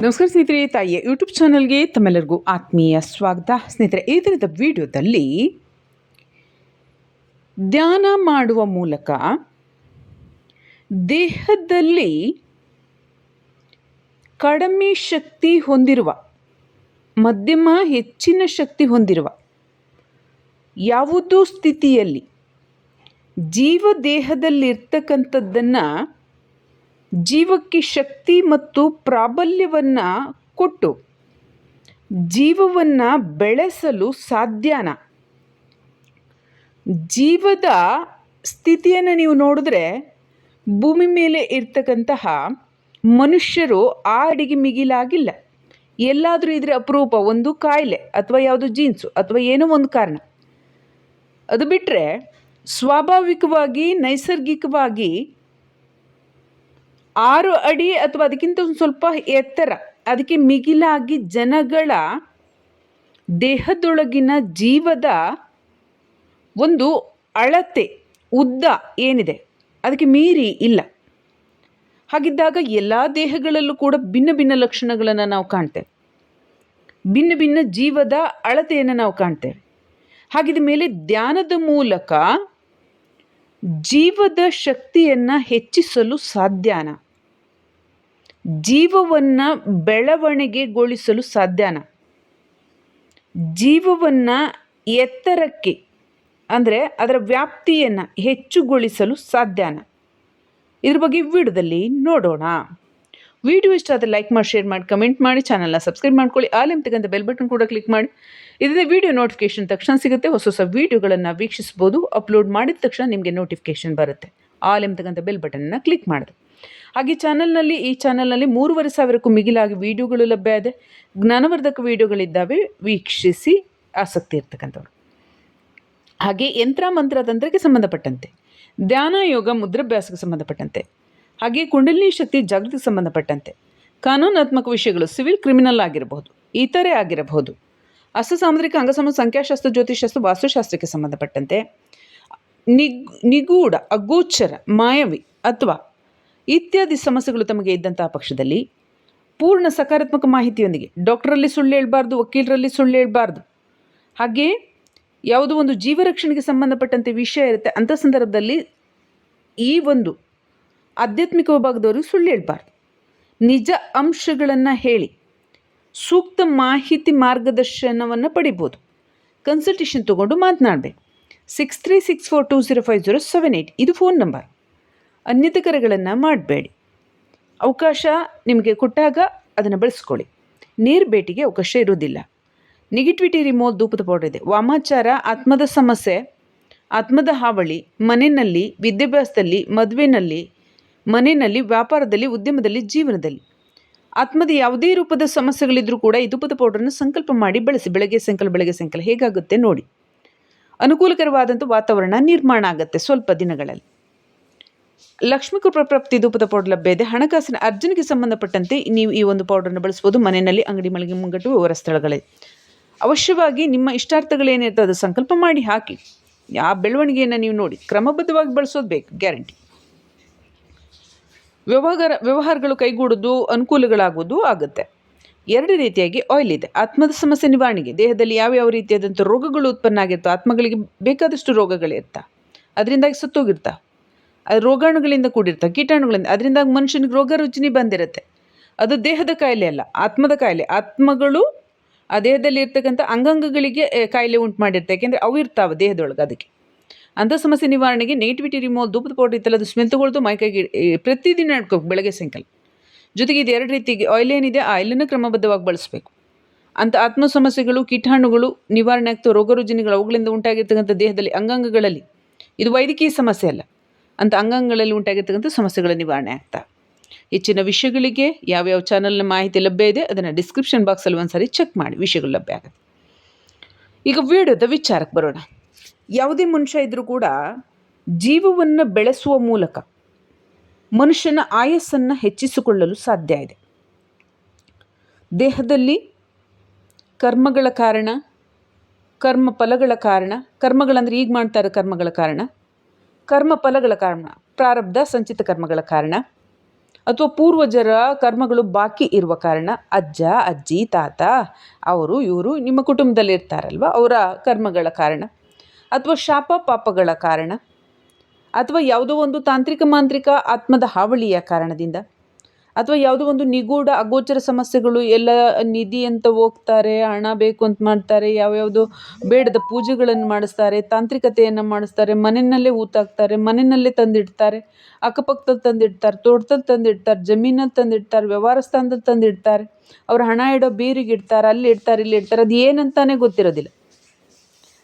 ನಮಸ್ಕಾರ ಸ್ನೇಹಿತರೆ, ತಾಯಿಯ ಯೂಟ್ಯೂಬ್ ಚಾನಲ್ಗೆ ತಮ್ಮೆಲ್ಲರಿಗೂ ಆತ್ಮೀಯ ಸ್ವಾಗತ. ಸ್ನೇಹಿತರೆ, ಈ ದಿನದ ವಿಡಿಯೋದಲ್ಲಿ ಧ್ಯಾನ ಮಾಡುವ ಮೂಲಕ ದೇಹದಲ್ಲಿ ಕಡಿಮೆ ಶಕ್ತಿ ಹೊಂದಿರುವ, ಮಧ್ಯಮ ಹೆಚ್ಚಿನ ಶಕ್ತಿ ಹೊಂದಿರುವ ಯಾವುದೋ ಸ್ಥಿತಿಯಲ್ಲಿ ಜೀವ ದೇಹದಲ್ಲಿರ್ತಕ್ಕಂಥದ್ದನ್ನು ಜೀವಕ್ಕೆ ಶಕ್ತಿ ಮತ್ತು ಪ್ರಾಬಲ್ಯವನ್ನು ಕೊಟ್ಟು ಜೀವವನ್ನು ಬೆಳೆಸಲು ಸಾಧ್ಯನ? ಜೀವದ ಸ್ಥಿತಿಯನ್ನು ನೀವು ನೋಡಿದ್ರೆ ಭೂಮಿ ಮೇಲೆ ಇರ್ತಕ್ಕಂತಹ ಮನುಷ್ಯರು ಆ ಅಡಿಗೆ ಮಿಗಿಲಾಗಿಲ್ಲ. ಎಲ್ಲಾದರೂ ಇದ್ರೆ ಅಪರೂಪ, ಒಂದು ಕಾಯಿಲೆ ಅಥವಾ ಯಾವುದು ಜೀನ್ಸು ಅಥವಾ ಏನೋ ಒಂದು ಕಾರಣ. ಅದು ಬಿಟ್ಟರೆ ಸ್ವಾಭಾವಿಕವಾಗಿ, ನೈಸರ್ಗಿಕವಾಗಿ ಆರು ಅಡಿ ಅಥವಾ ಅದಕ್ಕಿಂತ ಒಂದು ಸ್ವಲ್ಪ ಎತ್ತರ, ಅದಕ್ಕೆ ಮಿಗಿಲಾಗಿ ಜನಗಳ ದೇಹದೊಳಗಿನ ಜೀವದ ಒಂದು ಅಳತೆ, ಉದ್ದ ಏನಿದೆ, ಅದಕ್ಕೆ ಮೀರಿ ಇಲ್ಲ. ಹಾಗಿದ್ದಾಗ ಎಲ್ಲ ದೇಹಗಳಲ್ಲೂ ಕೂಡ ಭಿನ್ನ ಭಿನ್ನ ಲಕ್ಷಣಗಳನ್ನು ನಾವು ಕಾಣ್ತೇವೆ. ಭಿನ್ನ ಭಿನ್ನ ಜೀವದ ಅಳತೆಯನ್ನು ನಾವು ಕಾಣ್ತೇವೆ. ಹಾಗಿದ ಮೇಲೆ ಧ್ಯಾನದ ಮೂಲಕ ಜೀವದ ಶಕ್ತಿಯನ್ನು ಹೆಚ್ಚಿಸಲು ಸಾಧ್ಯನ? ಜೀವವನ್ನು ಬೆಳವಣಿಗೆಗೊಳಿಸಲು ಸಾಧ್ಯನ? ಜೀವವನ್ನು ಎತ್ತರಕ್ಕೆ, ಅಂದರೆ ಅದರ ವ್ಯಾಪ್ತಿಯನ್ನು ಹೆಚ್ಚುಗೊಳಿಸಲು ಸಾಧ್ಯನ? ಇದ್ರ ಬಗ್ಗೆ ವಿಡಿಯೋದಲ್ಲಿ ನೋಡೋಣ. ವಿಡಿಯೋ ಇಷ್ಟ ಆದರೆ ಲೈಕ್ ಮಾಡಿ, ಶೇರ್ ಮಾಡಿ, ಕಮೆಂಟ್ ಮಾಡಿ, ಚಾನಲ್ನ ಸಬ್ಸ್ಕ್ರೈಬ್ ಮಾಡ್ಕೊಳ್ಳಿ. ಆಲ್ ಎಂತಕ್ಕಂಥ ಬೆಲ್ ಬಟನ್ ಕೂಡ ಕ್ಲಿಕ್ ಮಾಡಿ. ಇದರಿಂದ ವಿಡಿಯೋ ನೋಟಿಫಿಕೇಶನ್ ತಕ್ಷಣ ಸಿಗುತ್ತೆ. ಹೊಸ ಹೊಸ ವೀಡಿಯೋಗಳನ್ನು ವೀಕ್ಷಿಸ್ಬೋದು. ಅಪ್ಲೋಡ್ ಮಾಡಿದ ತಕ್ಷಣ ನಿಮಗೆ ನೋಟಿಫಿಕೇಶನ್ ಬರುತ್ತೆ. ಆಲ್ ಎಂತಕ್ಕಂಥ ಬೆಲ್ ಬಟನ್ನ ಕ್ಲಿಕ್ ಮಾಡಿದೆ. ಹಾಗೆ ಚಾನಲ್ನಲ್ಲಿ ಈ ಚಾನಲ್ನಲ್ಲಿ ಮೂರುವರೆ ಸಾವಿರಕ್ಕೂ ಮಿಗಿಲಾಗಿ ವೀಡಿಯೋಗಳು ಲಭ್ಯ ಇದೆ. ಜ್ಞಾನವರ್ಧಕ ವೀಡಿಯೋಗಳಿದ್ದಾವೆ. ವೀಕ್ಷಿಸಿ ಆಸಕ್ತಿ ಇರ್ತಕ್ಕಂಥವ್ರು. ಹಾಗೆ ಯಂತ್ರ ಮಂತ್ರ ತಂತ್ರಕ್ಕೆ ಸಂಬಂಧಪಟ್ಟಂತೆ, ಧ್ಯಾನ, ಯೋಗ, ಮುದ್ರಾಭ್ಯಾಸಕ್ಕೆ ಸಂಬಂಧಪಟ್ಟಂತೆ, ಹಾಗೆ ಕುಂಡಲಿನಿ ಶಕ್ತಿ, ಜಾಗೃತಿಗೆ ಸಂಬಂಧಪಟ್ಟಂತೆ, ಕಾನೂನಾತ್ಮಕ ವಿಷಯಗಳು, ಸಿವಿಲ್ ಕ್ರಿಮಿನಲ್ ಆಗಿರಬಹುದು, ಇತರೆ ಆಗಿರಬಹುದು. ಅಸ್ತ ಸಾಮುದ್ರಿಕ, ಅಂಗಸಮ, ಸಂಖ್ಯಾಶಾಸ್ತ್ರ ಜ್ಯೋತಿಷಾಸ್ತ್ರ ವಾಸ್ತುಶಾಸ್ತ್ರಕ್ಕೆ ಸಂಬಂಧಪಟ್ಟಂತೆ, ನಿಗ್, ನಿಗೂಢ, ಅಗೋಚರ, ಮಾಯವಿ ಅಥವಾ ಇತ್ಯಾದಿ ಸಮಸ್ಯೆಗಳು ತಮಗೆ ಇದ್ದಂತಹ ಪಕ್ಷದಲ್ಲಿ ಪೂರ್ಣ ಸಕಾರಾತ್ಮಕ ಮಾಹಿತಿಯೊಂದಿಗೆ, ಡಾಕ್ಟರಲ್ಲಿ ಸುಳ್ಳು ಹೇಳಬಾರ್ದು, ವಕೀಲರಲ್ಲಿ ಸುಳ್ಳು ಹೇಳಬಾರ್ದು, ಹಾಗೆ ಯಾವುದೋ ಒಂದು ಜೀವರಕ್ಷಣೆಗೆ ಸಂಬಂಧಪಟ್ಟಂತೆ ವಿಷಯ ಇರುತ್ತೆ, ಅಂಥ ಸಂದರ್ಭದಲ್ಲಿ ಈ ಒಂದು ಆಧ್ಯಾತ್ಮಿಕ ವಿಭಾಗದವರು ಸುಳ್ಳು ಹೇಳಬಾರ್ದು. ನಿಜ ಅಂಶಗಳನ್ನು ಹೇಳಿ, ಸೂಕ್ತ ಮಾಹಿತಿ ಮಾರ್ಗದರ್ಶನವನ್ನು ಪಡಿಬೋದು. ಕನ್ಸಲ್ಟೇಷನ್ ತೊಗೊಂಡು ಮಾತನಾಡಬೇಕು. Six three six four two zero five zero seven eight ಇದು ಫೋನ್ ನಂಬರ್. ಅನ್ಯತೆ ಕರೆಗಳನ್ನು ಮಾಡಬೇಡಿ. ಅವಕಾಶ ನಿಮಗೆ ಕೊಟ್ಟಾಗ ಅದನ್ನು ಬಳಸ್ಕೊಳ್ಳಿ. ನೀರ್ ಭೇಟಿಗೆ ಅವಕಾಶ ಇರುವುದಿಲ್ಲ. ನೆಗೆಟಿವಿಟಿ ರಿಮೋಲ್ ಧೂಪದ ಪೌಡರ್ ಇದೆ. ವಾಮಾಚಾರ, ಆತ್ಮದ ಸಮಸ್ಯೆ, ಆತ್ಮದ ಹಾವಳಿ, ಮನೆಯಲ್ಲಿ, ವಿದ್ಯಾಭ್ಯಾಸದಲ್ಲಿ, ಮದುವೆನಲ್ಲಿ, ಮನೆಯಲ್ಲಿ, ವ್ಯಾಪಾರದಲ್ಲಿ, ಉದ್ಯಮದಲ್ಲಿ, ಜೀವನದಲ್ಲಿ. ಆತ್ಮದ ಯಾವುದೇ ರೂಪದ ಸಮಸ್ಯೆಗಳಿದ್ರೂ ಕೂಡ ಈ ಧೂಪದ ಪೌಡರನ್ನು ಸಂಕಲ್ಪ ಮಾಡಿ ಬಳಸಿ. ಬೆಳಗ್ಗೆ ಸಂಕಲ್ಪ ಬೆಳಗ್ಗೆ ಸಂಕಲ್ಪ ಹೇಗಾಗುತ್ತೆ ನೋಡಿ. ಅನುಕೂಲಕರವಾದಂಥ ವಾತಾವರಣ ನಿರ್ಮಾಣ ಆಗುತ್ತೆ ಸ್ವಲ್ಪ ದಿನಗಳಲ್ಲಿ. ಲಕ್ಷ್ಮೀ ಕೃಪಾ ಪ್ರಾಪ್ತಿ ಧೂಪದ ಪೌಡರ್ ಲಭ್ಯ ಇದೆ. ಹಣಕಾಸಿನ ಅರ್ಜುನಿಗೆ ಸಂಬಂಧಪಟ್ಟಂತೆ ನೀವು ಈ ಒಂದು ಪೌಡರ್ನ ಬಳಸ್ಬೋದು. ಮನೆಯಲ್ಲಿ ಅಂಗಡಿ ಮಳಿಗೆ ಮುಂಗಟ್ಟು ವಿವರ ಸ್ಥಳಗಳಲ್ಲಿ ಅವಶ್ಯವಾಗಿ ನಿಮ್ಮ ಇಷ್ಟಾರ್ಥಗಳೇನಿರ್ತದೆ ಅದು ಸಂಕಲ್ಪ ಮಾಡಿ ಹಾಕಿ. ಆ ಬೆಳವಣಿಗೆಯನ್ನು ನೀವು ನೋಡಿ. ಕ್ರಮಬದ್ಧವಾಗಿ ಬಳಸೋದು ಬೇಕು. ಗ್ಯಾರಂಟಿ. ವ್ಯವಹಾರ, ವ್ಯವಹಾರಗಳು ಕೈಗೂಡೋದು ಅನುಕೂಲಗಳಾಗೋದು ಆಗುತ್ತೆ. ಎರಡು ರೀತಿಯಾಗಿ ಆಯಿಲ್ ಇದೆ. ಆತ್ಮದ ಸಮಸ್ಯೆ ನಿವಾರಣೆಗೆ. ದೇಹದಲ್ಲಿ ಯಾವ್ಯಾವ ರೀತಿಯಾದಂಥ ರೋಗಗಳು ಉತ್ಪನ್ನ ಆಗಿರ್ತವೆ ಆತ್ಮಗಳಿಗೆ ಬೇಕಾದಷ್ಟು ರೋಗಗಳಿರ್ತಾ. ಅದರಿಂದಾಗಿ ಸತ್ತೋಗಿರ್ತಾ. ರೋಗಾಣುಗಳಿಂದ ಕೂಡಿರ್ತವೆ ಕೀಟಾಣುಗಳಿಂದ. ಅದರಿಂದ ಮನುಷ್ಯನಿಗೆ ರೋಗ ರುಜಿನಿ ಬಂದಿರುತ್ತೆ. ಅದು ದೇಹದ ಕಾಯಿಲೆ ಅಲ್ಲ, ಆತ್ಮದ ಕಾಯಿಲೆ. ಆತ್ಮಗಳು ಆ ದೇಹದಲ್ಲಿ ಇರ್ತಕ್ಕಂಥ ಅಂಗಾಂಗಗಳಿಗೆ ಕಾಯಿಲೆ ಉಂಟು ಮಾಡಿರ್ತವೆ ಯಾಕೆಂದರೆ ಅವು ಇರ್ತಾವೆ ದೇಹದೊಳಗೆ ಅದಕ್ಕೆ. ಅಂಥ ಸಮಸ್ಯೆ ನಿವಾರಣೆಗೆ ನೆಗೆಟಿವಿಟಿ ರಿಮೂವ್ ಧೂಪದ ಪೌಡರ್ ಇತ್ತಲ್ಲ, ಅದು ಸ್ಮೆಲ್ ತಗೊಳ್ದು ಮೈಕೈಗೆ ಪ್ರತಿದಿನ ನಡ್ಕೋಬೇಕು ಬೆಳಗ್ಗೆ ಸಾಯಂಕಾಲ. ಜೊತೆಗೆ ಇದು ಎರಡು ರೀತಿಗೆ ಆಯಿಲ್ ಏನಿದೆ, ಆ ಆಯಿಲನ್ನು ಕ್ರಮಬದ್ಧವಾಗಿ ಬಳಸಬೇಕು. ಅಂಥ ಆತ್ಮ ಸಮಸ್ಯೆಗಳು, ಕೀಟಾಣುಗಳು ನಿವಾರಣೆ ಆಗ್ತವೆ, ರೋಗ ರುಜಿನಿಗಳು ಅವುಗಳಿಂದ ಉಂಟಾಗಿರ್ತಕ್ಕಂಥ ದೇಹದಲ್ಲಿ, ಅಂಗಾಂಗಗಳಲ್ಲಿ. ಇದು ವೈದ್ಯಕೀಯ ಸಮಸ್ಯೆ ಅಲ್ಲ. ಅಂಥ ಅಂಗಾಂಗಗಳಲ್ಲಿ ಉಂಟಾಗಿರ್ತಕ್ಕಂಥ ಸಮಸ್ಯೆಗಳ ನಿವಾರಣೆ ಆಗ್ತಾ. ಹೆಚ್ಚಿನ ವಿಷಯಗಳಿಗೆ ಯಾವ್ಯಾವ ಚಾನಲ್ನ ಮಾಹಿತಿ ಲಭ್ಯ ಇದೆ ಅದನ್ನು ಡಿಸ್ಕ್ರಿಪ್ಷನ್ ಬಾಕ್ಸಲ್ಲಿ ಒಂದು ಸಾರಿ ಚೆಕ್ ಮಾಡಿ, ವಿಷಯಗಳು ಲಭ್ಯ ಆಗುತ್ತೆ. ಈಗ ವಿಡಿಯೋದ ವಿಚಾರಕ್ಕೆ ಬರೋಣ. ಯಾವುದೇ ಮನುಷ್ಯ ಇದ್ದರೂ ಕೂಡ ಜೀವವನ್ನು ಬೆಳೆಸುವ ಮೂಲಕ ಮನುಷ್ಯನ ಆಯಸ್ಸನ್ನು ಹೆಚ್ಚಿಸಿಕೊಳ್ಳಲು ಸಾಧ್ಯ ಇದೆ. ದೇಹದಲ್ಲಿ ಕರ್ಮಗಳ ಕಾರಣ ಕರ್ಮ ಫಲಗಳ ಕಾರಣ, ಕರ್ಮಗಳಂದರೆ ಈಗ ಮಾಡ್ತಾರೆ ಕರ್ಮಗಳ ಕಾರಣ ಕರ್ಮ ಫಲಗಳ ಕಾರಣ, ಪ್ರಾರಬ್ಧ ಸಂಚಿತ ಕರ್ಮಗಳ ಕಾರಣ, ಅಥವಾ ಪೂರ್ವಜರ ಕರ್ಮಗಳು ಬಾಕಿ ಇರುವ ಕಾರಣ, ಅಜ್ಜ, ಅಜ್ಜಿ, ತಾತ, ಅವರು, ಇವರು ನಿಮ್ಮ ಕುಟುಂಬದಲ್ಲಿ ಇರ್ತಾರಲ್ವ, ಅವರ ಕರ್ಮಗಳ ಕಾರಣ, ಅಥವಾ ಶಾಪ ಪಾಪಗಳ ಕಾರಣ, ಅಥವಾ ಯಾವುದೋ ಒಂದು ತಾಂತ್ರಿಕ ಮಾಂತ್ರಿಕ ಆತ್ಮದ ಹಾವಳಿಯ ಕಾರಣದಿಂದ. ಅಥವಾ ಯಾವುದೋ ಒಂದು ನಿಗೂಢ ಅಗೋಚರ ಸಮಸ್ಯೆಗಳು ಎಲ್ಲ ನಿಧಿ ಅಂತ ಹೋಗ್ತಾರೆ, ಹಣ ಬೇಕು ಅಂತ ಮಾಡ್ತಾರೆ, ಯಾವ್ಯಾವುದೋ ಬೇಡದ ಪೂಜೆಗಳನ್ನು ಮಾಡಿಸ್ತಾರೆ, ತಾಂತ್ರಿಕತೆಯನ್ನು ಮಾಡಿಸ್ತಾರೆ, ಮನೆಯಲ್ಲೇ ಹೂತಾಕ್ತಾರೆ ಮನೆಯಲ್ಲೇ ತಂದಿಡ್ತಾರೆ, ಅಕ್ಕಪಕ್ಕದಲ್ಲಿ ತಂದಿಡ್ತಾರೆ, ತೋಟದಲ್ಲಿ ತಂದಿಡ್ತಾರೆ, ಜಮೀನಲ್ಲಿ ತಂದಿಡ್ತಾರೆ, ವ್ಯವಹಾರ ಸ್ಥಾನದಲ್ಲಿ ತಂದಿಡ್ತಾರೆ, ಅವ್ರು ಹಣ ಇಡೋ ಬೀರಿಗೆ ಇಡ್ತಾರೆ, ಅಲ್ಲಿ ಇಡ್ತಾರೆ, ಇಲ್ಲಿ ಇಡ್ತಾರೆ, ಅದು ಏನಂತಾನೆ ಗೊತ್ತಿರೋದಿಲ್ಲ.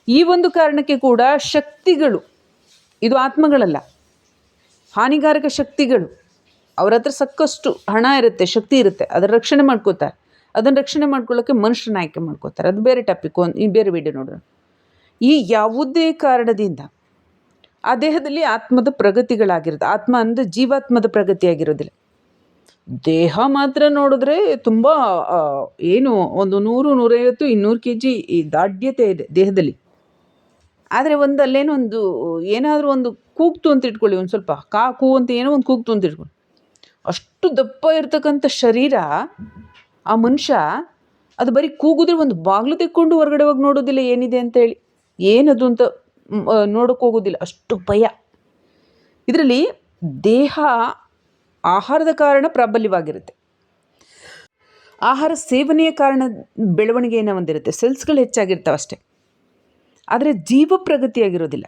ಈ ಒಂದು ಕಾರಣಕ್ಕೆ ಕೂಡ ಶಕ್ತಿಗಳು, ಇದು ಆತ್ಮಗಳಲ್ಲ, ಹಾನಿಕಾರಕ ಶಕ್ತಿಗಳು. ಅವ್ರ ಹತ್ರ ಸಾಕಷ್ಟು ಹಣ ಇರುತ್ತೆ, ಶಕ್ತಿ ಇರುತ್ತೆ. ಅದರ ರಕ್ಷಣೆ ಮಾಡ್ಕೋತಾರೆ. ಅದನ್ನು ರಕ್ಷಣೆ ಮಾಡ್ಕೊಳ್ಳೋಕೆ ಮನುಷ್ಯನ ಆಯ್ಕೆ ಮಾಡ್ಕೋತಾರೆ. ಅದು ಬೇರೆ ಟಾಪಿಕ್ ಒಂದು ಈ ಬೇರೆ ವಿಡಿಯೋ ನೋಡೋಣ. ಈ ಯಾವುದೇ ಕಾರಣದಿಂದ ಆ ದೇಹದಲ್ಲಿ ಆತ್ಮದ ಪ್ರಗತಿಗಳಾಗಿರುತ್ತೆ ಆತ್ಮ ಅಂದರೆ ಜೀವಾತ್ಮದ ಪ್ರಗತಿಯಾಗಿರೋದಿಲ್ಲ ದೇಹ ಮಾತ್ರ ನೋಡಿದ್ರೆ ತುಂಬ ಏನು, ಒಂದು ನೂರು, ನೂರೈವತ್ತು, ಇನ್ನೂರು ಕೆ ಜಿ ಈ ದಾಢ್ಯತೆ ಇದೆ ದೇಹದಲ್ಲಿ. ಆದರೆ ಒಂದು ಒಂದು, ಏನಾದರೂ ಒಂದು ಕೂಗ್ತು ಅಂತ ಇಟ್ಕೊಳ್ಳಿ ಒಂದು ಸ್ವಲ್ಪ. ಕಾ, ಕೂ ಅಂತ ಏನೋ ಒಂದು ಕೂಗ್ತು ಅಂತ ಇಟ್ಕೊಳ್ಳಿ. ಅಷ್ಟು ದಪ್ಪ ಇರತಕ್ಕಂಥ ಶರೀರ ಆ ಮನುಷ್ಯ, ಅದು ಬರೀ ಕೂಗಿದ್ರೆ ಒಂದು ಬಾಗಿಲು ತೆಕ್ಕೊಂಡು ಹೊರಗಡೆ ಹೋಗಿ ನೋಡೋದಿಲ್ಲ ಏನಿದೆ ಅಂತೇಳಿ ಏನದು ಅಂತ ನೋಡೋಕೆ ಹೋಗೋದಿಲ್ಲ. ಅಷ್ಟು ಭಯ. ಇದರಲ್ಲಿ ದೇಹ ಆಹಾರದ ಕಾರಣ ಪ್ರಾಬಲ್ಯವಾಗಿರುತ್ತೆ. ಆಹಾರ ಸೇವನೆಯ ಕಾರಣ ಬೆಳವಣಿಗೆಯನ್ನು ಹೊಂದಿರುತ್ತೆ ಸೆಲ್ಸ್ಗಳು ಹೆಚ್ಚಾಗಿರ್ತಾವೆ ಅಷ್ಟೇ. ಆದರೆ ಜೀವ ಪ್ರಗತಿಯಾಗಿರೋದಿಲ್ಲ.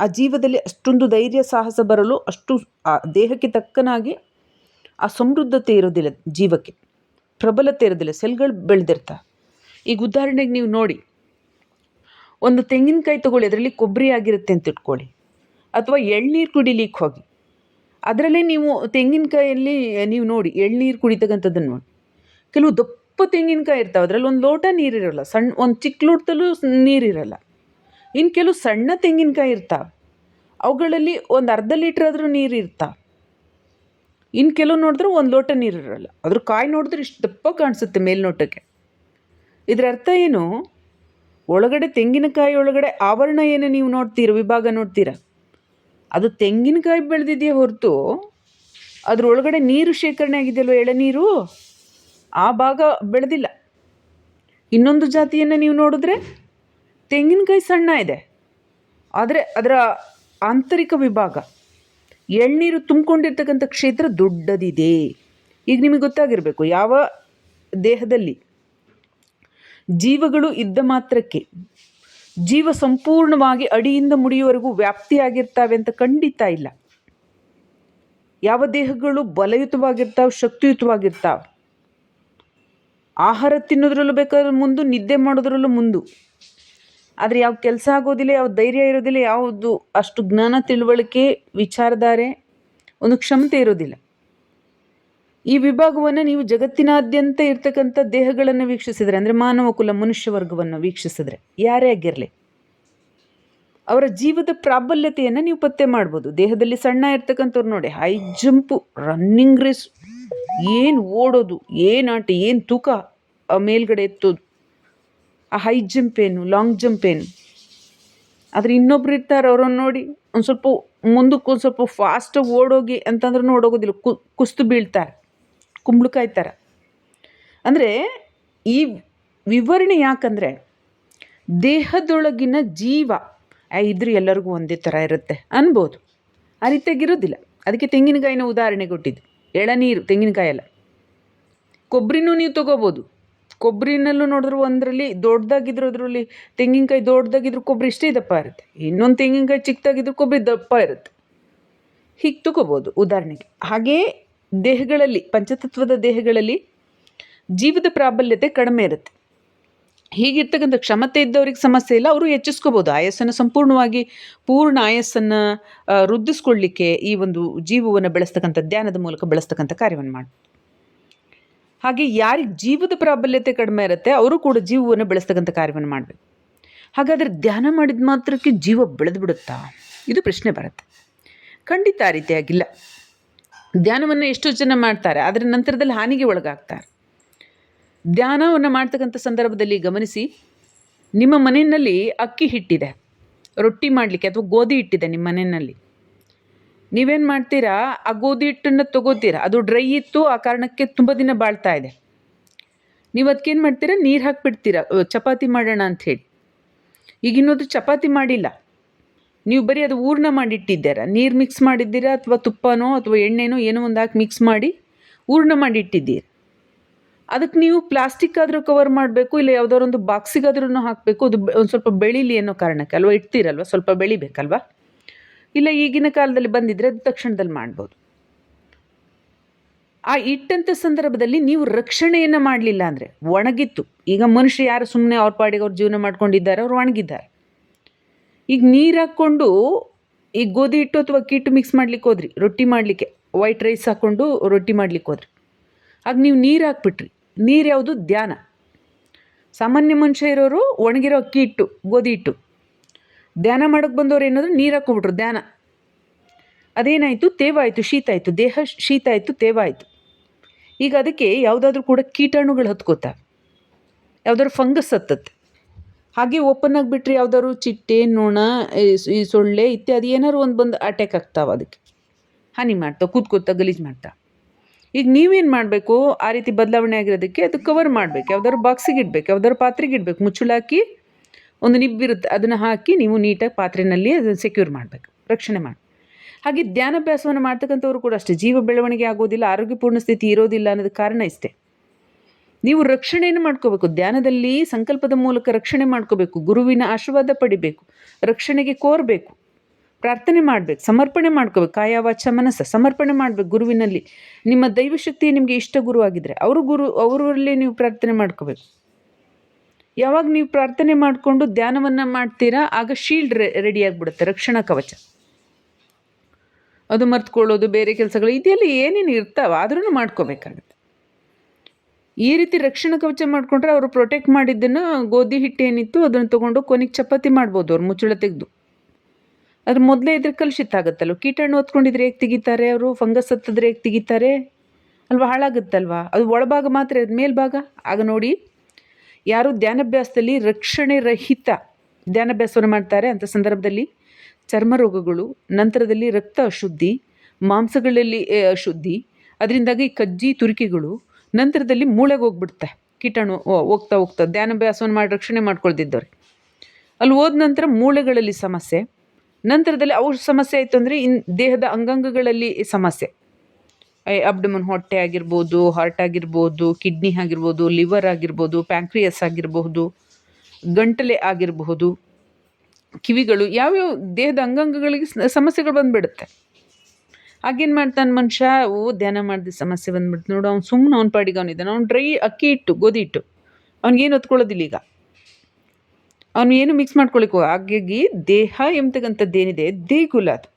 ಆ ಜೀವದಲ್ಲಿ ಅಷ್ಟೊಂದು ಧೈರ್ಯ, ಸಾಹಸ ಬರಲು ಅಷ್ಟು ದೇಹಕ್ಕೆ ತಕ್ಕನಾಗಿ ಆ ಸಮೃದ್ಧತೆ ಇರೋದಿಲ್ಲ ಜೀವಕ್ಕೆ. ಪ್ರಬಲತೆ ಇರೋದಿಲ್ಲ, ಸೆಲ್ಗಳು ಬೆಳೆದಿರ್ತಾ. ಈಗ ಉದಾಹರಣೆಗೆ ನೀವು ನೋಡಿ, ಒಂದು ತೆಂಗಿನಕಾಯಿ ತಗೊಳ್ಳಿ, ಅದರಲ್ಲಿ ಕೊಬ್ಬರಿ ಆಗಿರುತ್ತೆ ಅಂತ ಇಟ್ಕೊಳ್ಳಿ. ಅಥವಾ ಎಳ್ನೀರು ಕುಡಿಲಿಕ್ಕೆ ಹೋಗಿ. ಅದರಲ್ಲೇ ನೀವು ತೆಂಗಿನಕಾಯಲ್ಲಿ, ನೀವು ನೋಡಿ, ಎಳ್ನೀರು ಕುಡಿತಕ್ಕಂಥದ್ದನ್ನು ನೋಡಿ. ಕೆಲವು ದಪ್ಪ ತೆಂಗಿನಕಾಯಿ ಇರ್ತಾವೆ, ಅದರಲ್ಲಿ ಒಂದು ಲೋಟ ನೀರಿರಲ್ಲ ಸಣ್ಣ ಒಂದು ಚಿಕ್ಕ ಲೋಟದಲ್ಲೂ ನೀರಿರಲ್ಲ ಇನ್ನು ಕೆಲವು ಸಣ್ಣ ತೆಂಗಿನಕಾಯಿ ಇರ್ತಾವೆ, ಅವುಗಳಲ್ಲಿ ಒಂದು ಅರ್ಧ ಲೀಟ್ರ್ ಆದರೂ ನೀರು ಇರ್ತಾವೆ. ಇನ್ನು ಕೆಲವು ನೋಡಿದ್ರೆ ಒಂದು ಲೋಟ ನೀರು ಇರೋಲ್ಲ. ಅದ್ರ ಕಾಯಿ ನೋಡಿದ್ರೆ ಇಷ್ಟು ದಪ್ಪ ಕಾಣಿಸುತ್ತೆ ಮೇಲ್ನೋಟಕ್ಕೆ. ಇದರ ಅರ್ಥ ಏನು? ಒಳಗಡೆ ತೆಂಗಿನಕಾಯಿ ಒಳಗಡೆ ಆವರಣ ಏನು ನೀವು ನೋಡ್ತೀರ, ವಿಭಾಗ ನೋಡ್ತೀರ? ಅದು ತೆಂಗಿನಕಾಯಿ ಬೆಳೆದಿದೆಯೇ ಹೊರತು ಅದರೊಳಗಡೆ ನೀರು ಶೇಖರಣೆ ಆಗಿದೆಯಲ್ವ ಎಳೆನೀರು ಆ ಭಾಗ ಬೆಳೆದಿಲ್ಲ. ಇನ್ನೊಂದು ಜಾತಿಯನ್ನು ನೀವು ನೋಡಿದ್ರೆ ತೆಂಗಿನಕಾಯಿ ಸಣ್ಣ ಇದೆ. ಆದರೆ ಅದರ ಆಂತರಿಕ ವಿಭಾಗ. ಎಳ್ನೀರು ತುಂಬಿಕೊಂಡಿರ್ತಕ್ಕಂಥ ಕ್ಷೇತ್ರ ದೊಡ್ಡದಿದೆ. ಈಗ ನಿಮಗೆ ಗೊತ್ತಾಗಿರಬೇಕು, ಯಾವ ದೇಹದಲ್ಲಿ ಜೀವಗಳು ಇದ್ದ ಮಾತ್ರಕ್ಕೆ, ಜೀವ ಸಂಪೂರ್ಣವಾಗಿ ಅಡಿಯಿಂದ ಮುಡಿಯುವವರೆಗೂ ವ್ಯಾಪ್ತಿಯಾಗಿರ್ತವೆ ಅಂತ ಖಂಡಿತ ಇಲ್ಲ. ಯಾವ ದೇಹಗಳು ಬಲಯುತವಾಗಿರ್ತಾವೆ, ಶಕ್ತಿಯುತವಾಗಿರ್ತಾವೆ, ಆಹಾರ ತಿನ್ನೋದ್ರಲ್ಲೂ ಬೇಕಾದ್ರೂ ಮುಂದು, ನಿದ್ದೆ ಮಾಡೋದ್ರಲ್ಲೂ ಮುಂದು ಆದರೆ ಯಾವ ಕೆಲಸ ಆಗೋದಿಲ್ಲ, ಯಾವ ಧೈರ್ಯ ಇರೋದಿಲ್ಲ, ಯಾವುದು ಅಷ್ಟು ಜ್ಞಾನ ತಿಳುವಳಿಕೆ ವಿಚಾರಧಾರೆ ಒಂದು ಕ್ಷಮತೆ ಇರೋದಿಲ್ಲ. ಈ ವಿಭಾಗವನ್ನು ನೀವು ಜಗತ್ತಿನಾದ್ಯಂತ ಇರ್ತಕ್ಕಂಥ ದೇಹಗಳನ್ನು ವೀಕ್ಷಿಸಿದರೆ, ಅಂದರೆ ಮಾನವ ಕುಲ, ಮನುಷ್ಯ ವರ್ಗವನ್ನು ವೀಕ್ಷಿಸಿದ್ರೆ ಯಾರೇ ಆಗಿರಲಿ, ಅವರ ಜೀವದ ಪ್ರಾಬಲ್ಯತೆಯನ್ನು ನೀವು ಪತ್ತೆ ಮಾಡ್ಬೋದು. ದೇಹದಲ್ಲಿ ಸಣ್ಣ ಇರ್ತಕ್ಕಂಥವ್ರು ನೋಡಿ ಹೈ ಜಂಪು ರನ್ನಿಂಗ್ ರೇಸ್ ಏನು ಓಡೋದು, ಏನು ಆಟ, ಏನು ತೂಕ ಮೇಲ್ಗಡೆ ಎತ್ತೋದು. ಹೈ ಜಂಪ್ ಏನು ಲಾಂಗ್ ಜಂಪ್ ಏನು. ಆದರೆ ಇನ್ನೊಬ್ರು ಇರ್ತಾರೆ ಅವ್ರನ್ನ ನೋಡಿ ಒಂದು ಸ್ವಲ್ಪ ಮುಂದಕ್ಕೆ ಒಂದು ಸ್ವಲ್ಪ ಫಾಸ್ಟಾಗಿ ಓಡೋಗಿ ಅಂತಂದ್ರೆ ನೋಡೋಗೋದಿಲ್ಲ ಕು ಕುಸ್ತು ಬೀಳ್ತಾರೆ ಕುಂಬಳಕಾಯ್ತಾರೆ ಅಂದರೆ ಈ ವಿವರಣೆ ಯಾಕಂದರೆ ದೇಹದೊಳಗಿನ ಜೀವ ಆ, ಇದ್ರೆ ಎಲ್ಲರಿಗೂ ಒಂದೇ ಥರ ಇರುತ್ತೆ ಅನ್ಬೋದು. ಆ ರೀತಿಯಾಗಿರೋದಿಲ್ಲ ಅದಕ್ಕೆ ತೆಂಗಿನಕಾಯಿನ ಉದಾಹರಣೆ ಕೊಟ್ಟಿದ್ದು. ಎಳನೀರು ತೆಂಗಿನಕಾಯಿ ಅಲ್ಲ ಕೊಬ್ಬರಿನೂ ನೀವು ತೊಗೋಬೋದು. ಕೊಬ್ಬರಿನಲ್ಲೂ ನೋಡಿದ್ರು ಒಂದರಲ್ಲಿ ದೊಡ್ಡದಾಗಿದ್ರು ಅದರಲ್ಲಿ ತೆಂಗಿನಕಾಯಿ ದೊಡ್ಡದಾಗಿದ್ರು ಕೊಬ್ಬರಿ ಇಷ್ಟೇ ದಪ್ಪ ಇರುತ್ತೆ. ಇನ್ನೊಂದು ತೆಂಗಿನಕಾಯಿ ಚಿಕ್ಕದಾಗಿದ್ರು ಕೊಬ್ಬರಿ ದಪ್ಪ ಇರುತ್ತೆ. ಹೀಗೆ ತಗೋಬೋದು ಉದಾಹರಣೆಗೆ. ಹಾಗೇ ದೇಹಗಳಲ್ಲಿ, ಪಂಚತತ್ವದ ದೇಹಗಳಲ್ಲಿ ಜೀವದ ಪ್ರಾಬಲ್ಯತೆ ಕಡಿಮೆ ಇರುತ್ತೆ. ಹೀಗಿರ್ತಕ್ಕಂಥ ಕ್ಷಮತೆ ಇದ್ದವ್ರಿಗೆ ಸಮಸ್ಯೆ ಇಲ್ಲ, ಅವರು ಹೆಚ್ಚಿಸ್ಕೋಬೋದು. ಆಯಸ್ಸನ್ನು ಸಂಪೂರ್ಣವಾಗಿ, ಪೂರ್ಣ ಆಯಸ್ಸನ್ನು ವೃದ್ಧಿಸ್ಕೊಳ್ಳಿಕ್ಕೆ ಈ ಒಂದು ಜೀವವನ್ನು ಬೆಳೆಸ್ತಕ್ಕಂಥ, ಧ್ಯಾನದ ಮೂಲಕ ಬೆಳೆಸ್ತಕ್ಕಂಥ ಕಾರ್ಯವನ್ನು ಮಾಡಿ ಹಾಗೆ ಯಾರಿಗೆ ಜೀವದ ಪ್ರಾಬಲ್ಯತೆ ಕಡಿಮೆ ಇರುತ್ತೆ, ಅವರು ಕೂಡ ಜೀವವನ್ನು ಬೆಳೆಸ್ತಕ್ಕಂಥ ಕಾರ್ಯವನ್ನು ಮಾಡಬೇಕು. ಹಾಗಾದರೆ ಧ್ಯಾನ ಮಾಡಿದ ಮಾತ್ರಕ್ಕೆ ಜೀವ ಬೆಳೆದು ಬಿಡುತ್ತಾ? ಇದು ಪ್ರಶ್ನೆ ಬರುತ್ತೆ. ಖಂಡಿತ ಆ ರೀತಿಯಾಗಿಲ್ಲ ಧ್ಯಾನವನ್ನು ಎಷ್ಟೋ ಜನ ಮಾಡ್ತಾರೆ ಅದರ ನಂತರದಲ್ಲಿ ಹಾನಿಗೆ ಒಳಗಾಗ್ತಾರೆ. ಧ್ಯಾನವನ್ನು ಮಾಡ್ತಕ್ಕಂಥ ಸಂದರ್ಭದಲ್ಲಿ ಗಮನಿಸಿ, ನಿಮ್ಮ ಮನೆಯಲ್ಲಿ ಅಕ್ಕಿ ಹಿಟ್ಟಿದೆ, ರೊಟ್ಟಿ ಮಾಡಲಿಕ್ಕೆ ಅಥವಾ ಗೋಧಿ ಹಿಟ್ಟಿದೆ ನಿಮ್ಮ ಮನೆಯಲ್ಲಿ. ನೀವೇನು ಮಾಡ್ತೀರಾ? ಆ ಗೋಧಿ ಹಿಟ್ಟನ್ನು ತಗೋತೀರಾ? ಅದು ಡ್ರೈ ಇತ್ತು, ಆ ಕಾರಣಕ್ಕೆ ತುಂಬ ದಿನ ಬಾಳ್ತಾ ಇದೆ. ನೀವು ಅದಕ್ಕೇನು ಮಾಡ್ತೀರಾ? ನೀರು ಹಾಕಿಬಿಡ್ತೀರಾ. ಚಪಾತಿ ಮಾಡೋಣ ಹೇಳಿ. ಈಗ ಇನ್ನೊಂದು ಚಪಾತಿ ಮಾಡಿಲ್ಲ. ನೀವು ಬರೀ ಅದು ಹೂರ್ಣ ಮಾಡಿಟ್ಟಿದ್ದೀರ? ನೀರು ಮಿಕ್ಸ್ ಮಾಡಿದ್ದೀರಾ ಅಥವಾ ತುಪ್ಪನೋ ಅಥವಾ ಎಣ್ಣೆನೋ ಏನೋ ಒಂದು ಹಾಕಿ ಮಿಕ್ಸ್ ಮಾಡಿ ಹೂರ್ಣ ಮಾಡಿಟ್ಟಿದ್ದೀರಿ? ಅದಕ್ಕೆ ನೀವು ಪ್ಲಾಸ್ಟಿಕ್ ಆದರೂ ಕವರ್ ಮಾಡಬೇಕು, ಇಲ್ಲ ಯಾವುದಾದ್ರು ಒಂದು ಬಾಕ್ಸಿಗಾದ್ರೂ ಹಾಕಬೇಕು. ಅದು ಒಂದು ಸ್ವಲ್ಪ ಬೆಳೀಲಿ ಅನ್ನೋ ಕಾರಣಕ್ಕೆ, ಅಲ್ವಾ? ಇಡ್ತೀರಲ್ವ? ಸ್ವಲ್ಪ ಬೆಳಿಬೇಕಲ್ವಾ? ಇಲ್ಲ ಈಗಿನ ಕಾಲದಲ್ಲಿ ಬಂದಿದ್ದರೆ ಅದು ತಕ್ಷಣದಲ್ಲಿ ಮಾಡ್ಬೋದು. ಆ ಇಟ್ಟಂಥ ಸಂದರ್ಭದಲ್ಲಿ ನೀವು ರಕ್ಷಣೆಯನ್ನು ಮಾಡಲಿಲ್ಲ ಅಂದರೆ ಒಣಗಿತ್ತು. ಈಗ ಮನುಷ್ಯ ಯಾರು ಸುಮ್ಮನೆ ಅವ್ರ ಪಾಡಿಗೆ ಅವ್ರು ಜೀವನ ಮಾಡ್ಕೊಂಡಿದ್ದಾರೆ, ಅವ್ರು ಒಣಗಿದ್ದಾರೆ. ಈಗ ನೀರು ಹಾಕ್ಕೊಂಡು ಈ ಗೋಧಿ ಹಿಟ್ಟು ಅಥವಾ ಕಿಟ್ಟು ಮಿಕ್ಸ್ ಮಾಡ್ಲಿಕ್ಕೆ ಹೋದ್ರಿ, ರೊಟ್ಟಿ ಮಾಡಲಿಕ್ಕೆ ವೈಟ್ ರೈಸ್ ಹಾಕ್ಕೊಂಡು ರೊಟ್ಟಿ ಮಾಡ್ಲಿಕ್ಕೆ ಹೋದ್ರಿ. ಆಗ ನೀವು ನೀರು ಹಾಕ್ಬಿಟ್ರಿ. ನೀರು ಯಾವುದು? ಧ್ಯಾನ. ಸಾಮಾನ್ಯ ಮನುಷ್ಯ ಇರೋರು ಒಣಗಿರೋ ಅಕ್ಕಿ ಹಿಟ್ಟು ಗೋಧಿ ಹಿಟ್ಟು. ಧ್ಯಾನ ಮಾಡೋಕ್ಕೆ ಬಂದವ್ರು ಏನಾದರೂ ನೀರು ಹಾಕ್ಕೊಬಿಟ್ರು ಧ್ಯಾನ. ಅದೇನಾಯಿತು? ತೇವ ಆಯಿತು ಶೀತ ಆಯಿತು ದೇಹ ಶೀತ ಆಯಿತು ತೇವ ಆಯಿತು ಈಗ ಅದಕ್ಕೆ ಯಾವುದಾದ್ರೂ ಕೂಡ ಕೀಟಾಣುಗಳು ಹತ್ಕೋತಾವೆ ಯಾವುದಾದ್ರು ಫಂಗಸ್ ಹತ್ತತ್ತೆ. ಹಾಗೆ ಓಪನ್ ಆಗಿಬಿಟ್ರೆ ಯಾವ್ದಾದ್ರು ಚಿಟ್ಟೆ, ನೊಣ, ಈ ಸೊಳ್ಳೆ ಇತ್ಯಾದಿ ಏನಾದ್ರು ಒಂದು ಬಂದು ಅಟ್ಯಾಕ್ ಆಗ್ತಾವೆ ಅದಕ್ಕೆ. ಹಾನಿ ಮಾಡ್ತಾವೆ ಕೂತ್ಕೋತಾ ಗಲೀಜು ಮಾಡ್ತಾ. ಈಗ ನೀವೇನು ಮಾಡಬೇಕು? ಆ ರೀತಿ ಬದಲಾವಣೆ ಆಗಿರೋದಕ್ಕೆ ಅದು ಕವರ್ ಮಾಡಬೇಕು. ಯಾವ್ದಾದ್ರು ಬಾಕ್ಸಿಗೆ ಇಡಬೇಕು, ಯಾವ್ದಾದ್ರು ಪಾತ್ರೆಗೆ ಇಡಬೇಕು, ಮುಚ್ಚುಳಾಕಿ ಒಂದು ನಿಬ್ಬಿರುತ್ತೆ ಅದನ್ನು ಹಾಕಿ ನೀವು ನೀಟಾಗಿ ಪಾತ್ರೆಯಲ್ಲಿ ಅದನ್ನು ಸೆಕ್ಯೂರ್ ಮಾಡಬೇಕು. ರಕ್ಷಣೆ ಮಾಡಿ. ಹಾಗೆ ಧ್ಯಾನಾಭ್ಯಾಸವನ್ನು ಮಾಡ್ತಕ್ಕಂಥವ್ರು ಕೂಡ ಅಷ್ಟೇ. ಜೀವ ಬೆಳವಣಿಗೆ ಆಗೋದಿಲ್ಲ, ಆರೋಗ್ಯಪೂರ್ಣ ಸ್ಥಿತಿ ಇರೋದಿಲ್ಲ ಅನ್ನೋದು ಕಾರಣ ಇಷ್ಟೇ. ನೀವು ರಕ್ಷಣೆಯನ್ನು ಮಾಡ್ಕೋಬೇಕು. ಧ್ಯಾನದಲ್ಲಿ ಸಂಕಲ್ಪದ ಮೂಲಕ ರಕ್ಷಣೆ ಮಾಡ್ಕೋಬೇಕು. ಗುರುವಿನ ಆಶೀರ್ವಾದ ಪಡಿಬೇಕು. ರಕ್ಷಣೆಗೆ ಕೋರಬೇಕು. ಪ್ರಾರ್ಥನೆ ಮಾಡಬೇಕು. ಸಮರ್ಪಣೆ ಮಾಡ್ಕೋಬೇಕು. ಕಾಯ ವಾಚ ಮನಸ್ಸ. ಸಮರ್ಪಣೆ ಮಾಡಬೇಕು ಗುರುವಿನಲ್ಲಿ. ನಿಮ್ಮ ದೈವಶಕ್ತಿ ನಿಮಗೆ ಇಷ್ಟ ಗುರು ಆಗಿದ್ರೆ ಅವರು ಗುರು, ಅವರಲ್ಲಿ ನೀವು ಪ್ರಾರ್ಥನೆ ಮಾಡ್ಕೋಬೇಕು. ಯಾವಾಗ ನೀವು ಪ್ರಾರ್ಥನೆ ಮಾಡಿಕೊಂಡು ಧ್ಯಾನವನ್ನು ಮಾಡ್ತೀರಾ, ಆಗ ಶೀಲ್ಡ್ ರೆಡಿ ಆಗಿಬಿಡುತ್ತೆ, ರಕ್ಷಣಾ ಕವಚ. ಅದು ಮರ್ತ್ಕೊಳ್ಳೋದು, ಬೇರೆ ಕೆಲಸಗಳು, ಇದೆಲ್ಲ ಏನೇನು ಇರ್ತಾವೆ ಆದ್ರೂ ಮಾಡ್ಕೋಬೇಕಾಗುತ್ತೆ. ಈ ರೀತಿ ರಕ್ಷಣಾ ಕವಚ ಮಾಡಿಕೊಂಡ್ರೆ ಅವರು ಪ್ರೊಟೆಕ್ಟ್ ಮಾಡಿದ್ದನ್ನು ಗೋಧಿ ಹಿಟ್ಟು ಏನಿತ್ತು ಅದನ್ನು ತೊಗೊಂಡು ಕೊನೆಗೆ ಚಪಾತಿ ಮಾಡ್ಬೋದು ಅವ್ರು, ಮುಚ್ಚಳ ತೆಗೆದು. ಅದ್ರ ಮೊದಲೇ ಇದ್ರೆ ಕಲುಷಿತ ಆಗುತ್ತಲ್ವ? ಕೀಟಾಣು ಹೊತ್ಕೊಂಡಿದ್ರೆ ಹೇಗೆ ತೆಗಿತಾರೆ ಅವರು? ಫಂಗಸ್ ಹತ್ತಿದ್ರೆ ಹೇಗೆ ತೆಗಿತಾರೆ? ಅಲ್ವಾ, ಹಾಳಾಗುತ್ತಲ್ವಾ? ಅದು ಒಳಭಾಗ ಮಾತ್ರ ಮೇಲ್ಭಾಗ ಆಗ ನೋಡಿ. ಯಾರು ಧ್ಯಾನಾಭ್ಯಾಸದಲ್ಲಿ ರಕ್ಷಣೆ ರಹಿತ ಧ್ಯಾನಾಭ್ಯಾಸವನ್ನು ಮಾಡ್ತಾರೆ ಅಂಥ ಸಂದರ್ಭದಲ್ಲಿ ಚರ್ಮ ರೋಗಗಳು, ನಂತರದಲ್ಲಿ ರಕ್ತ ಅಶುದ್ಧಿ, ಮಾಂಸಗಳಲ್ಲಿ ಅಶುದ್ಧಿ, ಅದರಿಂದಾಗಿ ಕಜ್ಜಿ, ತುರಿಕೆಗಳು, ನಂತರದಲ್ಲಿ ಮೂಳೆಗೆ ಹೋಗ್ಬಿಡುತ್ತೆ. ಕೀಟಾಣು ಹೋಗ್ತಾ ಹೋಗ್ತಾ ಧ್ಯಾನಾಭ್ಯಾಸವನ್ನು ಮಾಡಿ ರಕ್ಷಣೆ ಮಾಡ್ಕೊಳ್ದಿದ್ದವ್ರಿಗೆ ಅಲ್ಲಿ ಹೋದ ನಂತರ ಮೂಳೆಗಳಲ್ಲಿ ಸಮಸ್ಯೆ, ನಂತರದಲ್ಲಿ ಅವ್ರ ಸಮಸ್ಯೆ ಆಯಿತು ಅಂದರೆ ಇನ್ ದೇಹದ ಅಂಗಾಂಗಗಳಲ್ಲಿ ಸಮಸ್ಯೆ. ಅಬ್ಡಮನ್ ಹೊಟ್ಟೆ ಆಗಿರ್ಬೋದು ಹಾರ್ಟ್ ಆಗಿರ್ಬೋದು ಕಿಡ್ನಿ ಆಗಿರ್ಬೋದು ಲಿವರ್ ಆಗಿರ್ಬೋದು ಪ್ಯಾಂಕ್ರಿಯಸ್ ಆಗಿರಬಹುದು, ಗಂಟಲೆ ಆಗಿರಬಹುದು, ಕಿವಿಗಳು ಯಾವ್ಯಾವ ದೇಹದ ಅಂಗಾಂಗಗಳಿಗೆ ಸಮಸ್ಯೆಗಳು ಬಂದುಬಿಡುತ್ತೆ. ಆಗೇನು ಮಾಡ್ತಾನೆ ಮನುಷ್ಯ? ಓ, ಧ್ಯಾನ ಮಾಡಿದ ಸಮಸ್ಯೆ ಬಂದ್ಬಿಡ್ತು. ನೋಡು, ಅವ್ನು ಸುಮ್ಮನೆ ಅವ್ನ ಪಾಡಿಗೆ ಅವನಿದ್ದಾನೆ ಅವ್ನು ಡ್ರೈ ಅಕ್ಕಿ ಇಟ್ಟು ಗೋಧಿ ಇಟ್ಟು ಅವ್ನಿಗೇನು ಹೊತ್ಕೊಳ್ಳೋದಿಲ್ಲ ಈಗ? ಅವನು ಏನು ಮಿಕ್ಸ್ ಮಾಡ್ಕೊಳಿಕ್ಕೋ ಹಾಗಾಗಿ ದೇಹ ಎಂಬತಕ್ಕಂಥದ್ದೇನಿದೆ ದೇಗುಲ ಅದು.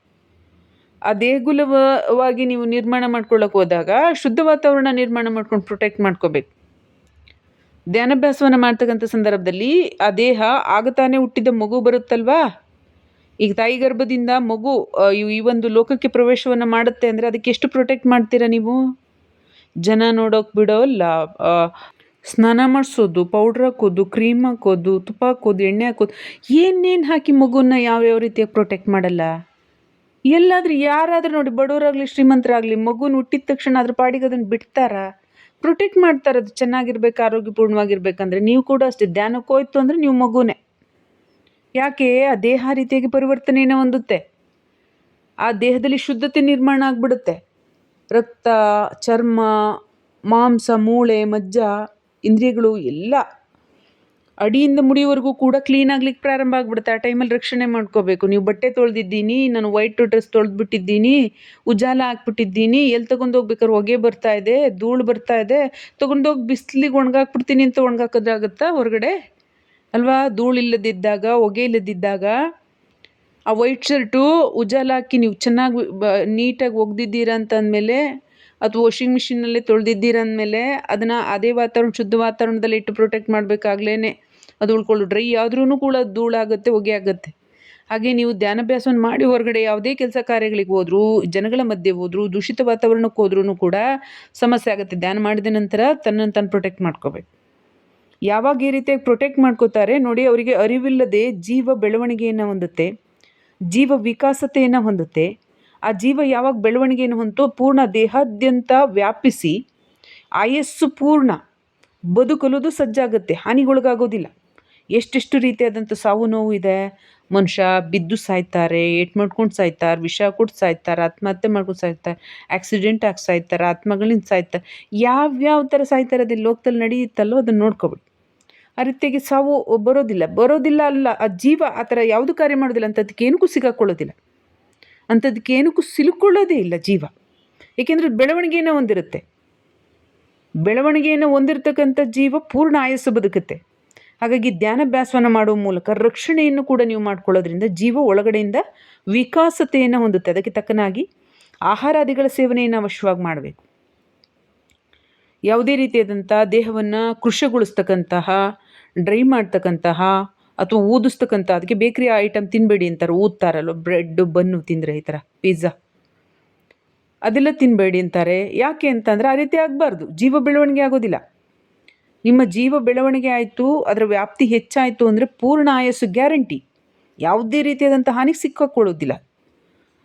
ಆ ದೇಗುಲವಾಗಿ ನೀವು ನಿರ್ಮಾಣ ಮಾಡ್ಕೊಳ್ಳೋಕೆ ಹೋದಾಗ ಶುದ್ಧ ವಾತಾವರಣ ನಿರ್ಮಾಣ ಮಾಡ್ಕೊಂಡು ಪ್ರೊಟೆಕ್ಟ್ ಮಾಡ್ಕೋಬೇಕು. ಧ್ಯಾನಾಭ್ಯಾಸವನ್ನು ಮಾಡ್ತಕ್ಕಂಥ ಸಂದರ್ಭದಲ್ಲಿ ಆ ದೇಹ ಆಗ ತಾನೇ ಹುಟ್ಟಿದ ಮಗು ಬರುತ್ತಲ್ವಾ? ಈಗ ತಾಯಿ ಗರ್ಭದಿಂದ ಮಗು ಈ ಒಂದು ಲೋಕಕ್ಕೆ ಪ್ರವೇಶವನ್ನು ಮಾಡುತ್ತೆ ಅಂದರೆ ಅದಕ್ಕೆ ಎಷ್ಟು ಪ್ರೊಟೆಕ್ಟ್ ಮಾಡ್ತೀರಾ ನೀವು? ಜನ ನೋಡೋಕೆ ಬಿಡೋಲ್ಲ. ಸ್ನಾನ ಮಾಡಿಸೋದು ಪೌಡ್ರ್ ಹಾಕೋದು ಕ್ರೀಮ್ ಹಾಕೋದು, ತುಪ್ಪ ಹಾಕೋದು, ಎಣ್ಣೆ ಹಾಕೋದು, ಏನೇನು ಹಾಕಿ ಮಗುನ ಯಾವ್ಯಾವ ರೀತಿಯಾಗಿ ಪ್ರೊಟೆಕ್ಟ್ ಮಾಡಲ್ಲ? ಎಲ್ಲಾದರೂ ಯಾರಾದರೂ ನೋಡಿ ಬಡವರಾಗಲಿ, ಶ್ರೀಮಂತರಾಗಲಿ, ಮಗುನ ಹುಟ್ಟಿದ ತಕ್ಷಣ ಅದ್ರ ಪಾಡಿಗೆ ಅದನ್ನು ಬಿಡ್ತಾರಾ? ಪ್ರೊಟೆಕ್ಟ್ ಮಾಡ್ತಾರೆ ಅದು ಚೆನ್ನಾಗಿರ್ಬೇಕು, ಆರೋಗ್ಯಪೂರ್ಣವಾಗಿರ್ಬೇಕಂದ್ರೆ. ನೀವು ಕೂಡ ಅಷ್ಟೇ, ಧ್ಯಾನಕ್ಕೆ ಹೋಯ್ತು ಅಂದರೆ ನೀವು ಮಗುನೇ. ಯಾಕೆ? ಆ ದೇಹ ರೀತಿಯಾಗಿ ಪರಿವರ್ತನೆಯನ್ನು ಹೊಂದುತ್ತೆ. ಆ ದೇಹದಲ್ಲಿ ಶುದ್ಧತೆ ನಿರ್ಮಾಣ ಆಗಿಬಿಡುತ್ತೆ. ರಕ್ತ, ಚರ್ಮ, ಮಾಂಸ, ಮೂಳೆ, ಮಜ್ಜ, ಇಂದ್ರಿಯಗಳು, ಎಲ್ಲ ಅಡಿಯಿಂದ ಮುಡಿವರೆಗೂ ಕೂಡ ಕ್ಲೀನ್ ಆಗ್ಲಿಕ್ಕೆ ಪ್ರಾರಂಭ ಆಗ್ಬಿಡುತ್ತೆ. ಆ ಟೈಮಲ್ಲಿ ರಕ್ಷಣೆ ಮಾಡ್ಕೋಬೇಕು. ನೀವು ಬಟ್ಟೆ ತೊಳೆದಿದ್ದೀನಿ, ನಾನು ವೈಟ್ ಡ್ರೆಸ್ ತೊಳೆದ್ಬಿಟ್ಟಿದ್ದೀನಿ, ಉಜಾಲ ಹಾಕ್ಬಿಟ್ಟಿದ್ದೀನಿ ಎಲ್ಲಿ ತೊಗೊಂಡೋಗ್ಬೇಕಾದ್ರೆ ಹೊಗೆ ಬರ್ತಾ ಇದೆ, ಧೂಳು ಬರ್ತಾ ಇದೆ ತೊಗೊಂಡೋಗಿ ಬಿಸಿಲಿಗೆ ಒಣಗಾಕ್ಬಿಡ್ತೀನಿ ಅಂತ ಒಣಗಾಕೋದಾಗುತ್ತಾ ಹೊರಗಡೆ? ಅಲ್ವಾ? ಧೂಳು ಇಲ್ಲದಿದ್ದಾಗ, ಹೊಗೆ ಇಲ್ಲದಿದ್ದಾಗ, ಆ ವೈಟ್ ಶರ್ಟು ಉಜಾಲ ಹಾಕಿ ನೀವು ಚೆನ್ನಾಗಿ ನೀಟಾಗಿ ಒಗ್ದಿದ್ದೀರಾ ಅಂತ ಅಂದಮೇಲೆ ಅಥವಾ ವಾಷಿಂಗ್ ಮಿಷಿನಲ್ಲೇ ತೊಳೆದಿದ್ದೀರ ಅಂದಮೇಲೆ, ಅದನ್ನು ಅದೇ ವಾತಾವರಣ, ಶುದ್ಧ ವಾತಾವರಣದಲ್ಲಿ ಇಟ್ಟು ಪ್ರೊಟೆಕ್ಟ್ ಮಾಡಬೇಕಾಗ್ಲೇ ಅದು ಉಳ್ಕೊಳ್ಳು ಡ್ರೈ ಆದ್ರೂ ಕೂಡ ಧೂಳಾಗುತ್ತೆ ಹೊಗೆ ಆಗುತ್ತೆ ಹಾಗೆ ನೀವು ಧ್ಯಾನಾಭ್ಯಾಸವನ್ನು ಮಾಡಿ ಹೊರಗಡೆ ಯಾವುದೇ ಕೆಲಸ ಕಾರ್ಯಗಳಿಗೆ ಹೋದರೂ, ಜನಗಳ ಮಧ್ಯೆ ಹೋದರೂ, ದೂಷಿತ ವಾತಾವರಣಕ್ಕೆ ಹೋದ್ರೂ ಕೂಡ ಸಮಸ್ಯೆ ಆಗುತ್ತೆ. ಧ್ಯಾನ ಮಾಡಿದ ನಂತರ ತನ್ನನ್ನು ತಾನು ಪ್ರೊಟೆಕ್ಟ್ ಮಾಡ್ಕೋಬೇಕು. ಯಾವಾಗ ಈ ರೀತಿಯಾಗಿ ಪ್ರೊಟೆಕ್ಟ್ ಮಾಡ್ಕೋತಾರೆ, ನೋಡಿ ಅವರಿಗೆ ಅರಿವಿಲ್ಲದೆ ಜೀವ ಬೆಳವಣಿಗೆಯನ್ನು ಹೊಂದುತ್ತೆ, ಜೀವ ವಿಕಾಸತೆಯನ್ನು ಹೊಂದುತ್ತೆ. ಆ ಜೀವ ಯಾವಾಗ ಬೆಳವಣಿಗೆಯನ್ನು ಹೊಂತೋ ಪೂರ್ಣ ದೇಹಾದ್ಯಂತ ವ್ಯಾಪಿಸಿ, ಆಯಸ್ಸು ಪೂರ್ಣ, ಬದುಕಲುದು ಸಜ್ಜಾಗುತ್ತೆ, ಹಾನಿಗೊಳಗಾಗೋದಿಲ್ಲ. ಎಷ್ಟೆಷ್ಟು ರೀತಿಯಾದಂಥ ಸಾವು ನೋವು ಇದೆ. ಮನುಷ್ಯ ಬಿದ್ದು ಸಾಯ್ತಾರೆ, ಏಟು ಮಾಡ್ಕೊಂಡು ಸಾಯ್ತಾರೆ, ವಿಷ ಕೊಟ್ಟು ಸಾಯ್ತಾರೆ, ಆತ್ಮಹತ್ಯೆ ಮಾಡ್ಕೊಂಡು ಸಾಯ್ತಾರೆ ಆಕ್ಸಿಡೆಂಟ್ ಆಗಿ ಸಾಯ್ತಾರೆ, ಆತ್ಮಗಳಿಂದ ಸಾಯ್ತಾರೆ. ಯಾವ್ಯಾವ ಥರ ಸಾಯ್ತಾರೆ ಅದೇ ಲೋಕದಲ್ಲಿ ನಡೆಯುತ್ತಲ್ಲೋ ಅದನ್ನು ನೋಡ್ಕೊಬಿಡಿ ಆ ರೀತಿಯಾಗಿ ಸಾವು ಬರೋದಿಲ್ಲ. ಬರೋದಿಲ್ಲ ಅಲ್ಲ, ಆ ಜೀವ ಆ ಥರ ಯಾವುದು ಕಾರ್ಯ ಮಾಡೋದಿಲ್ಲ ಅಂಥದ್ದಕ್ಕೆ ಏನಕ್ಕೂ ಸಿಗಾಕೊಳ್ಳೋದಿಲ್ಲ. ಅಂಥದ್ದಕ್ಕೆ ಏನಕ್ಕೂ ಸಿಲುಕೊಳ್ಳೋದೇ ಇಲ್ಲ ಜೀವ. ಏಕೆಂದರೆ ಬೆಳವಣಿಗೆಯನ್ನು ಹೊಂದಿರುತ್ತೆ. ಬೆಳವಣಿಗೆಯನ್ನು ಹೊಂದಿರತಕ್ಕಂಥ ಜೀವ ಪೂರ್ಣ ಆಯಸ್ಸು ಬದುಕುತ್ತೆ. ಹಾಗಾಗಿ ಧ್ಯಾನಾಭ್ಯಾಸವನ್ನು ಮಾಡುವ ಮೂಲಕ ರಕ್ಷಣೆಯನ್ನು ಕೂಡ ನೀವು ಮಾಡ್ಕೊಳ್ಳೋದ್ರಿಂದ ಜೀವ ಒಳಗಡೆಯಿಂದ ವಿಕಾಸತೆಯನ್ನು ಹೊಂದುತ್ತೆ. ಅದಕ್ಕೆ ತಕ್ಕನಾಗಿ ಆಹಾರಾದಿಗಳ ಸೇವನೆಯನ್ನು ಅವಶ್ಯವಾಗಿ ಮಾಡಬೇಕು. ಯಾವುದೇ ರೀತಿಯಾದಂಥ ದೇಹವನ್ನು ಕೃಶಗೊಳಿಸ್ತಕ್ಕಂತಹ ಡ್ರೈ ಮಾಡ್ತಕ್ಕಂತಹ ಅಥವಾ ಊದಿಸ್ತಕ್ಕಂಥ ಅದಕ್ಕೆ ಬೇಕರಿ ಐಟಮ್ ತಿನ್ನಬೇಡಿ ಅಂತಾರೆ. ಊದ್ತಾರಲ್ಲ ಬ್ರೆಡ್ಡು ಬನ್ನು ತಿಂದರೆ ಈ ಥರ ಪಿಜ್ಜಾ. ಅದೆಲ್ಲ ತಿನ್ನಬೇಡಿ ಅಂತಾರೆ. ಯಾಕೆ ಅಂತಂದರೆ ಆ ರೀತಿ ಆಗಬಾರ್ದು. ಜೀವ ಬೆಳವಣಿಗೆ ಆಗೋದಿಲ್ಲ. ನಿಮ್ಮ ಜೀವ ಬೆಳವಣಿಗೆ ಆಯಿತು, ಅದರ ವ್ಯಾಪ್ತಿ ಹೆಚ್ಚಾಯಿತು ಅಂದರೆ ಪೂರ್ಣ ಆಯಸ್ಸು ಗ್ಯಾರಂಟಿ. ಯಾವುದೇ ರೀತಿಯಾದಂಥ ಹಾನಿಗೆ ಸಿಕ್ಕಾಕೊಳ್ಳೋದಿಲ್ಲ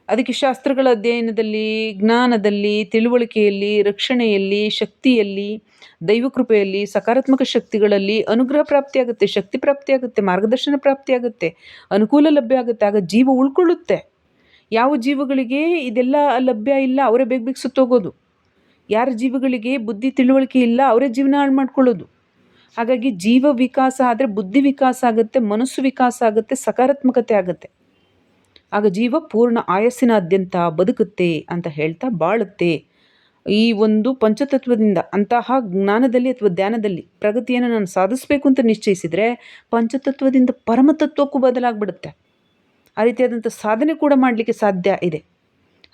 ಅದಕ್ಕೆ ಶಾಸ್ತ್ರಗಳ ಅಧ್ಯಯನದಲ್ಲಿ, ಜ್ಞಾನದಲ್ಲಿ, ತಿಳುವಳಿಕೆಯಲ್ಲಿ, ರಕ್ಷಣೆಯಲ್ಲಿ, ಶಕ್ತಿಯಲ್ಲಿ, ದೈವಕೃಪೆಯಲ್ಲಿ, ಸಕಾರಾತ್ಮಕ ಶಕ್ತಿಗಳಲ್ಲಿ ಅನುಗ್ರಹ ಪ್ರಾಪ್ತಿಯಾಗುತ್ತೆ, ಶಕ್ತಿ ಪ್ರಾಪ್ತಿಯಾಗುತ್ತೆ, ಮಾರ್ಗದರ್ಶನ ಪ್ರಾಪ್ತಿಯಾಗುತ್ತೆ, ಅನುಕೂಲ ಲಭ್ಯ ಆಗುತ್ತೆ, ಆಗ ಜೀವ ಉಳ್ಕೊಳ್ಳುತ್ತೆ. ಯಾವ ಜೀವಗಳಿಗೆ ಇದೆಲ್ಲ ಲಭ್ಯ ಇಲ್ಲ, ಅವರೇ ಬೇಗ ಬೇಗ ಸುತ್ತೋಗೋದು. ಯಾರ ಜೀವಗಳಿಗೆ ಬುದ್ಧಿ ತಿಳುವಳಿಕೆ ಇಲ್ಲ, ಅವರೇ ಜೀವನ ಹಾಳು ಮಾಡ್ಕೊಳ್ಳೋದು. ಹಾಗಾಗಿ ಜೀವ ವಿಕಾಸ ಆದರೆ ಬುದ್ಧಿ ವಿಕಾಸ ಆಗುತ್ತೆ, ಮನಸ್ಸು ವಿಕಾಸ ಆಗುತ್ತೆ, ಸಕಾರಾತ್ಮಕತೆ ಆಗುತ್ತೆ. ಆಗ ಜೀವ ಪೂರ್ಣ ಆಯಸ್ಸಿನಾದ್ಯಂತ ಬದುಕುತ್ತೆ ಅಂತ ಹೇಳ್ತಾ ಬಾಳುತ್ತೆ. ಈ ಒಂದು ಪಂಚತತ್ವದಿಂದ, ಅಂತಹ ಜ್ಞಾನದಲ್ಲಿ ಅಥವಾ ಧ್ಯಾನದಲ್ಲಿ ಪ್ರಗತಿಯನ್ನು ನಾನು ಸಾಧಿಸಬೇಕು ಅಂತ ನಿಶ್ಚಯಿಸಿದರೆ ಪಂಚತತ್ವದಿಂದ ಪರಮತತ್ವಕ್ಕೂ ಬದಲಾಗ್ಬಿಡುತ್ತೆ. ಆ ರೀತಿಯಾದಂಥ ಸಾಧನೆ ಕೂಡ ಮಾಡಲಿಕ್ಕೆ ಸಾಧ್ಯ ಇದೆ.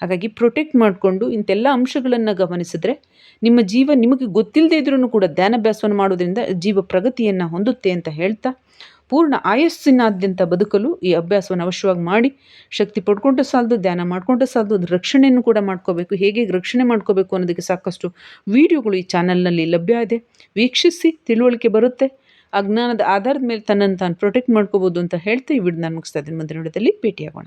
ಹಾಗಾಗಿ ಪ್ರೊಟೆಕ್ಟ್ ಮಾಡಿಕೊಂಡು ಇಂಥೆಲ್ಲ ಅಂಶಗಳನ್ನು ಗಮನಿಸಿದ್ರೆ ನಿಮ್ಮ ಜೀವ ನಿಮಗೆ ಗೊತ್ತಿಲ್ಲದೇ ಇದ್ರೂ ಕೂಡ ಧ್ಯಾನಾಭ್ಯಾಸವನ್ನು ಮಾಡೋದ್ರಿಂದ ಜೀವ ಪ್ರಗತಿಯನ್ನು ಹೊಂದುತ್ತೆ ಅಂತ ಹೇಳ್ತಾ ಪೂರ್ಣ ಆಯಸ್ಸಿನಾದ್ಯಂತ ಬದುಕಲು ಈ ಅಭ್ಯಾಸವನ್ನು ಅವಶ್ಯವಾಗಿ ಮಾಡಿ, ಶಕ್ತಿ ಪಡ್ಕೊಂಡ್ರೆ ಸಾಲದು, ಧ್ಯಾನ ಮಾಡ್ಕೊಂಡ್ರೆ ಸಾಲದು ಅದು ರಕ್ಷಣೆಯನ್ನು ಕೂಡ ಮಾಡ್ಕೋಬೇಕು. ಹೇಗೆ ರಕ್ಷಣೆ ಮಾಡ್ಕೋಬೇಕು ಅನ್ನೋದಕ್ಕೆ ಸಾಕಷ್ಟು ವಿಡಿಯೋಗಳು ಈ ಚಾನಲ್ನಲ್ಲಿ ಲಭ್ಯ ಇದೆ. ವೀಕ್ಷಿಸಿ, ತಿಳುವಳಿಕೆ ಬರುತ್ತೆ. ಅಜ್ಞಾನದ ಆಧಾರದ ಮೇಲೆ ತನ್ನನ್ನು ತಾನು ಪ್ರೊಟೆಕ್ಟ್ ಮಾಡ್ಕೋಬೋದು ಅಂತ ಹೇಳ್ತಾ ಈ ವಿಡಿಯೋ ನಾನು ಮುಗಿಸ್ತಾ ಇದ್ದೀನಿ. ಮುಂದಿನ ವಿಡಿಯೋದಲ್ಲಿ ಭೇಟಿಯಾಗೋಣ.